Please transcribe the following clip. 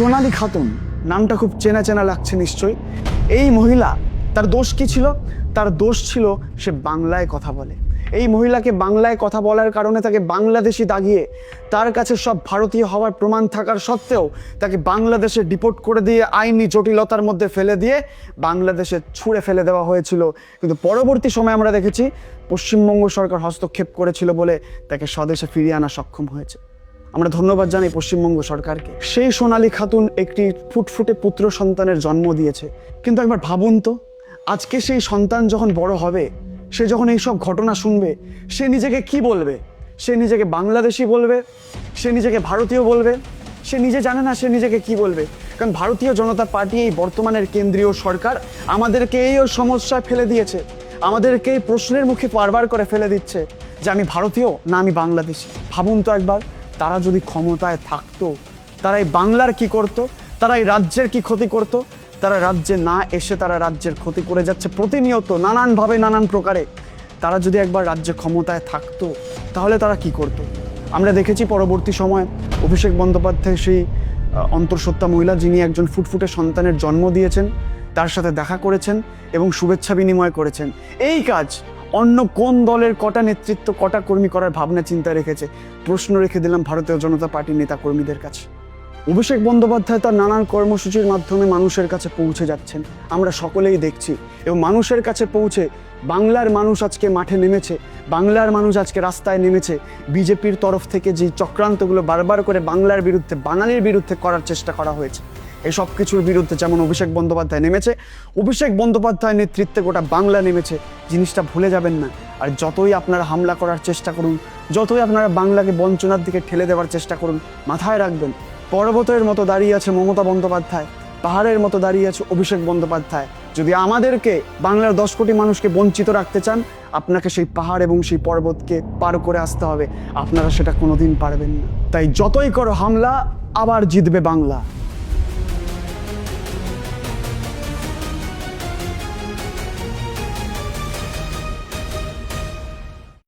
সোনালী খাতুন, নামটা খুব চেনা চেনা লাগছে নিশ্চয়ই। এই মহিলা, তার দোষ কি ছিল? তার দোষ ছিল সে বাংলায় কথা বলে। এই মহিলাকে বাংলায় কথা বলার কারণে তাকে বাংলাদেশি দাগিয়ে, তার কাছে সব ভারতীয় হওয়ার প্রমাণ থাকার সত্ত্বেও তাকে বাংলাদেশে ডিপোর্ট করে দিয়ে আইনি জটিলতার মধ্যে ফেলে দিয়ে বাংলাদেশে ছুঁড়ে ফেলে দেওয়া হয়েছিল। কিন্তু পরবর্তী সময় আমরা দেখেছি, পশ্চিমবঙ্গ সরকার হস্তক্ষেপ করেছিল বলে তাকে স্বদেশে ফিরিয়ে আনা সক্ষম হয়েছে। আমরা ধন্যবাদ জানাই পশ্চিমবঙ্গ সরকারকে। সেই সোনালী খাতুন একটি ফুটফুটে পুত্র সন্তানের জন্ম দিয়েছে। কিন্তু একবার ভাবুন তো, আজকে সেই সন্তান যখন বড় হবে, সে যখন এই সব ঘটনা শুনবে, সে নিজেকে কি বলবে? সে নিজেকে বাংলাদেশি বলবে? সে নিজেকে ভারতীয় বলবে? সে নিজে জানে না সে নিজেকে কি বলবে? কারণ ভারতীয় জনতা পার্টি এই বর্তমানের কেন্দ্রীয় সরকার আমাদেরকে এই সমস্যায় ফেলে দিয়েছে। আমাদেরকে এই প্রশ্নের মুখে বারবার করে ফেলে দিচ্ছে যে আমি ভারতীয় না আমি বাংলাদেশি। ভাবুন তো একবার। তারা যদি ক্ষমতায় থাকতো, তারা এই বাংলার কি করত? তারা এই রাজ্যের কি ক্ষতি করত? তারা রাজ্যে না এসে তারা রাজ্যের ক্ষতি করে যাচ্ছে প্রতিনিয়ত, নানানভাবে নানান প্রকারে। তারা যদি একবার রাজ্যে ক্ষমতায় থাকতো, তাহলে তারা কি করত? আমরা দেখেছি পরবর্তী সময় অভিষেক বন্দ্যোপাধ্যায় সেই অন্তঃসত্ত্বা মহিলা যিনি একজন ফুটফুটে সন্তানের জন্ম দিয়েছেন, তার সাথে দেখা করেছেন এবং শুভেচ্ছা বিনিময় করেছেন। এই কাজ অন্য কোন দলের কটা নেতৃত্ব, কটা কর্মী করার ভাবনা, চিন্তা রেখেছে? প্রশ্ন রেখে দিলাম ভারতীয় জনতা পার্টির নেতা কর্মীদের কাছে। অভিষেক বন্দ্যোপাধ্যায় তার নানান কর্মসূচির মাধ্যমে মানুষের কাছে পৌঁছে যাচ্ছেন। আমরা সকলেই দেখছি এবং মানুষের কাছে পৌঁছে বাংলার মানুষ আজকে মাঠে নেমেছে, বাংলার মানুষ আজকে রাস্তায় নেমেছে। বিজেপির তরফ থেকে যে চক্রান্তগুলো বারবার করে বাংলার বিরুদ্ধে, বাঙালির বিরুদ্ধে করার চেষ্টা করা হয়েছে। এই সব কিছুর বিরুদ্ধে যেমন অভিষেক বন্দ্যোপাধ্যায় নেমেছে, অভিষেক বন্দ্যোপাধ্যায় নেতৃত্বে গোটা বাংলা নেমেছে, জিনিসটা ভুলে যাবেন না। আর যতই আপনারা হামলা করার চেষ্টা করুন, যতই আপনারা বাংলাকে বঞ্চনার দিকে ঠেলে দেওয়ার চেষ্টা করুন, মাথায় রাখবেন, পর্বতের মতো দাঁড়িয়ে আছে মমতা বন্দ্যোপাধ্যায়, পাহাড়ের মতো দাঁড়িয়ে আছে অভিষেক বন্দ্যোপাধ্যায়। যদি আমাদেরকে, বাংলার দশ কোটি মানুষকে বঞ্চিত রাখতে চান, আপনাকে সেই পাহাড় এবং সেই পর্বতকে পার করে আসতে হবে। আপনারা সেটা কোনোদিন পারবেন না। তাই যতই করো হামলা, আবার জিতবে বাংলা।